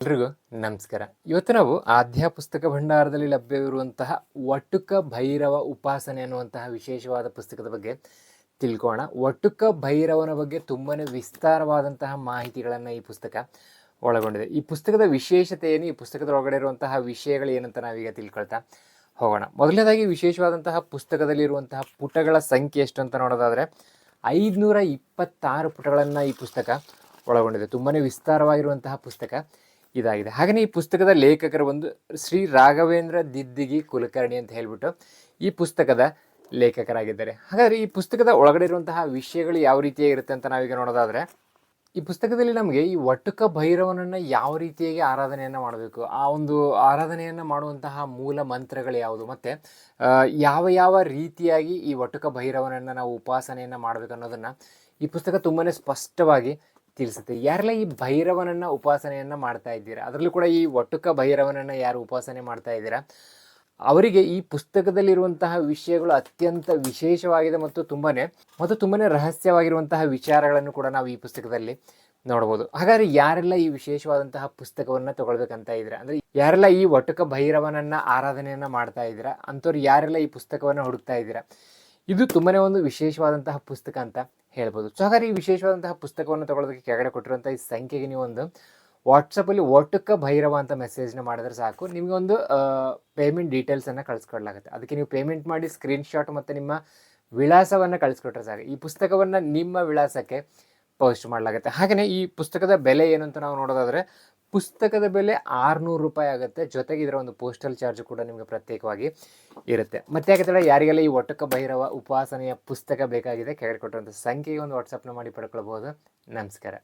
ಎಲ್ರಿಗೂ ನಮಸ್ಕಾರ. ಇವತ್ತು ನಾವು ಆಧ್ಯ ಪುಸ್ತಕ ಭಂಡಾರದಲ್ಲಿ ಲಭ್ಯವಿರುವಂತಹ ವಟುಕ ಭೈರವ ಉಪಾಸನೆ ಅನ್ನುವಂತಹ ವಿಶೇಷವಾದ ಪುಸ್ತಕದ ಬಗ್ಗೆ ತಿಳ್ಕೋಣ ವಟುಕ ಭೈರವನ ಬಗ್ಗೆ ತುಂಬಾ ವಿಸ್ತಾರವಾದಂತಹ ಮಾಹಿತಿಗಳನ್ನು ಈ ಪುಸ್ತಕ ಒಳಗೊಂಡಿದೆ. ಈ ಪುಸ್ತಕದ ವಿಶೇಷತೆ ಏನು ಈ ಪುಸ್ತಕದ ಒಳಗಡೆ ಇರುವಂತಹ ವಿಷಯಗಳು ಏನಂತ ನಾವೀಗ ತಿಳ್ಕೊಳ್ತಾ ಹೋಗೋಣ. ಮೊದಲನೇದಾಗಿ ವಿಶೇಷವಾದಂತಹ ಪುಸ್ತಕದಲ್ಲಿರುವಂತಹ ಪುಟಗಳ ಸಂಖ್ಯೆ ಎಷ್ಟು ಅಂತ ನೋಡೋದಾದರೆ, ಐದುನೂರ ಇಪ್ಪತ್ತಾರು ಪುಟಗಳನ್ನು ಈ ಪುಸ್ತಕ ಒಳಗೊಂಡಿದೆ. ತುಂಬಾ ವಿಸ್ತಾರವಾಗಿರುವಂತಹ ಪುಸ್ತಕ. ಇದಾಗಿದೆ. ಹಾಗೆಯೇ ಈ ಪುಸ್ತಕದ ಲೇಖಕರ ಒಂದು ಶ್ರೀ ರಾಘವೇಂದ್ರ ದಿದ್ದಿಗಿ ಕುಲಕರ್ಣಿ ಅಂತ ಹೇಳ್ಬಿಟ್ಟು ಈ ಪುಸ್ತಕದ ಲೇಖಕರಾಗಿದ್ದಾರೆ. ಹಾಗಾದರೆ ಈ ಪುಸ್ತಕದ ಒಳಗಡೆ ಇರುವಂತಹ ವಿಷಯಗಳು ಯಾವ ರೀತಿಯಾಗಿರುತ್ತೆ ಅಂತ ನಾವೀಗ ನೋಡೋದಾದರೆ, ಈ ಪುಸ್ತಕದಲ್ಲಿ ನಮಗೆ ಈ ವಟುಕ ಭೈರವನನ್ನು ಯಾವ ರೀತಿಯಾಗಿ ಆರಾಧನೆಯನ್ನು ಮಾಡಬೇಕು, ಆ ಒಂದು ಆರಾಧನೆಯನ್ನು ಮಾಡುವಂತಹ ಮೂಲ ಮಂತ್ರಗಳು ಯಾವುದು, ಮತ್ತು ಯಾವ ಯಾವ ರೀತಿಯಾಗಿ ಈ ವಟುಕ ಭೈರವನನ್ನು ನಾವು ಉಪಾಸನೆಯನ್ನು ಮಾಡಬೇಕು ಅನ್ನೋದನ್ನು ಈ ಪುಸ್ತಕ ತುಂಬಾ ಸ್ಪಷ್ಟವಾಗಿ ತಿಳಿಸುತ್ತೆ. ಯಾರೆಲ್ಲ ಈ ಭೈರವನನ್ನು ಉಪಾಸನೆಯನ್ನು ಮಾಡ್ತಾ ಇದ್ದೀರಾ, ಅದರಲ್ಲೂ ಕೂಡ ಈ ಒಟ್ಟುಕ ಭೈರವನನ್ನು ಯಾರು ಉಪಾಸನೆ ಮಾಡ್ತಾ ಇದ್ದೀರಾ, ಅವರಿಗೆ ಈ ಪುಸ್ತಕದಲ್ಲಿರುವಂತಹ ವಿಷಯಗಳು ಅತ್ಯಂತ ವಿಶೇಷವಾಗಿದೆ ಮತ್ತು ತುಂಬಾನೇ ಮತ್ತು ತುಂಬಾನೇ ರಹಸ್ಯವಾಗಿರುವಂತಹ ವಿಚಾರಗಳನ್ನು ಕೂಡ ನಾವು ಈ ಪುಸ್ತಕದಲ್ಲಿ ನೋಡ್ಬೋದು. ಹಾಗಾದ್ರೆ ಯಾರೆಲ್ಲ ಈ ವಿಶೇಷವಾದಂತಹ ಪುಸ್ತಕವನ್ನು ತಗೊಳ್ಬೇಕಂತ ಇದ್ದೀರಾ? ಅಂದ್ರೆ ಯಾರೆಲ್ಲ ಈ ಒಟ್ಟುಕ ಭೈರವನನ್ನ ಆರಾಧನೆಯನ್ನ ಮಾಡ್ತಾ ಇದ್ದೀರಾ? ಅಂಥವ್ರು ಯಾರೆಲ್ಲ ಈ ಪುಸ್ತಕವನ್ನು ಹುಡುಕ್ತಾ ಇದ್ದೀರಾ? ಇದು ತುಂಬಾನೇ ಒಂದು ವಿಶೇಷವಾದಂತಹ ಪುಸ್ತಕ ಅಂತ ಹೇಳ್ಬೋದು. ಸೊ ಹಾಗಾದ್ರೆ ಈ ವಿಶೇಷವಾದಂತಹ ಪುಸ್ತಕವನ್ನು ತಗೊಳ್ಳೋದಕ್ಕೆ ಕೆಳಗಡೆ ಕೊಟ್ಟಿರುವಂಥ ಈ ಸಂಖ್ಯೆಗೆ ನೀವು ಒಂದು ವಾಟ್ಸಪ್ಪಲ್ಲಿ ಒಟ್ಟುಕ ಭೈರವ ಅಂತ ಮೆಸೇಜ್ನ ಮಾಡಿದ್ರೆ ಸಾಕು. ನಿಮಗೆ ಒಂದು ಪೇಮೆಂಟ್ ಡೀಟೇಲ್ಸನ್ನು ಕಳಿಸ್ಕೊಡ್ಲಾಗುತ್ತೆ. ಅದಕ್ಕೆ ನೀವು ಪೇಮೆಂಟ್ ಮಾಡಿ ಸ್ಕ್ರೀನ್ಶಾಟ್ ಮತ್ತು ನಿಮ್ಮ ವಿಳಾಸವನ್ನು ಕಳಿಸ್ಕೊಟ್ರೆ ಸಾಕು. ಈ ಪುಸ್ತಕವನ್ನು ನಿಮ್ಮ ವಿಳಾಸಕ್ಕೆ ಪೋಸ್ಟ್ ಮಾಡಲಾಗುತ್ತೆ. ಹಾಗೆಯೇ ಈ ಪುಸ್ತಕದ ಬೆಲೆ ಏನು ಅಂತ ನಾವು ನೋಡೋದಾದರೆ ಪುಸ್ತಕದ ಬೆಲೆ ಆರುನೂರು ರೂಪಾಯಿ ಆಗುತ್ತೆ. ಜೊತೆಗೆ ಇದರ ಒಂದು ಪೋಸ್ಟಲ್ ಚಾರ್ಜ್ ಕೂಡ ನಿಮಗೆ ಪ್ರತ್ಯೇಕವಾಗಿ ಇರುತ್ತೆ. ಮತ್ತೆ ಯಾಕೆ ಯಾರಿಗೆಲ್ಲ ಈ ಒಟ್ಟಕ್ಕ ಭೈರವ ಉಪಾಸನೆಯ ಪುಸ್ತಕ ಬೇಕಾಗಿದೆ ಕೆಳಗೆ ಕೊಟ್ಟಿರುವಂಥ ಸಂಖ್ಯೆಗೆ ಒಂದು ವಾಟ್ಸಪ್ನ ಮಾಡಿ ಪಡ್ಕೊಳ್ಬೋದು ನಮಸ್ಕಾರ.